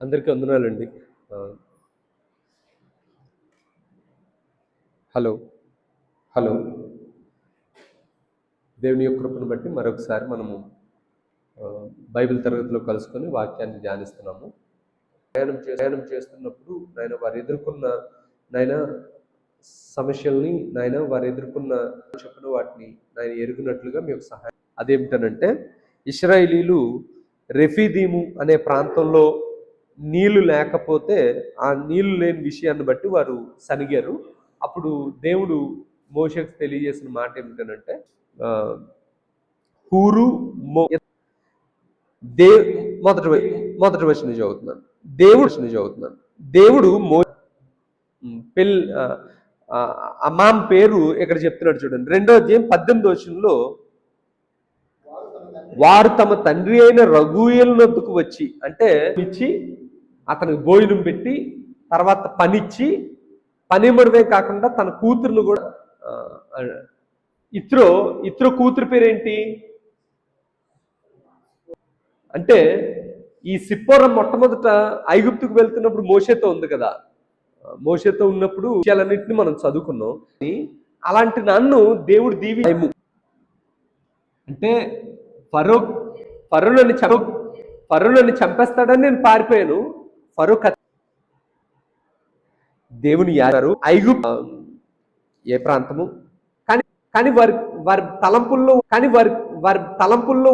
అందరికీ వందనాలండి. Hello hello. దేవుని యొక్క కృపను బట్టి మరొకసారి మనము బైబిల్ తరగతిలో కలుసుకొని వాక్యాన్ని ధ్యానిస్తున్నాము. ప్రయాణం చే ప్రయాణం చేస్తున్నప్పుడు నాయన వారు ఎదుర్కొన్న నాయన సమస్యల్ని నాయన వారు ఎదుర్కొన్న చెప్పిన వాటిని నాయన ఎరుగునట్లుగా మీకు సహాయం. అదేమిటనంటే ఇస్రాయిలీలు రెఫీదీము అనే ప్రాంతంలో నీళ్ళు లేకపోతే ఆ నీళ్ళు లేని విషయాన్ని బట్టి వారు సనిగారు. అప్పుడు దేవుడు మోషకు తెలియజేసిన మాట ఏమిటనంటే హూరు మో దే మొదటి మొదటి వచ్చిన చదువుతున్నాను. దేవుడు వచ్చిన చదువుతున్నాను. దేవుడు మో పెళ్ అమ్మాం పేరు ఇక్కడ చెప్తున్నాడు చూడండి. రెండో అధ్యాయం పద్దెనిమిది వచ్చినలో వారు తమ తండ్రి అయిన రఘుయల నొద్దుకు వచ్చి అంటే ఇచ్చి అతనికి భోజనం పెట్టి తర్వాత పనిచ్చి పనిమడమే కాకుండా తన కూతురును కూడా ఇత్రో ఇత్రో కూతురు పేరేంటి? అంటే ఈ సిప్పోరం మొట్టమొదట ఐగుప్తుకు వెళ్తున్నప్పుడు మోషేతో ఉంది కదా. మోషేతో ఉన్నప్పుడు విషయాలన్నింటినీ మనం చదువుకున్నాం. అలాంటి నన్ను దేవుడు దీవి అంటే ఫరో ఫరో చంప ఫరో చంపేస్తాడని నేను పారిపోయాను. ఫరో దేవుని యారు ఐగు ఏ ప్రాంతము? కానీ కానీ వారి వారి తలంపుల్లో కానీ వారి వారి తలంపుల్లో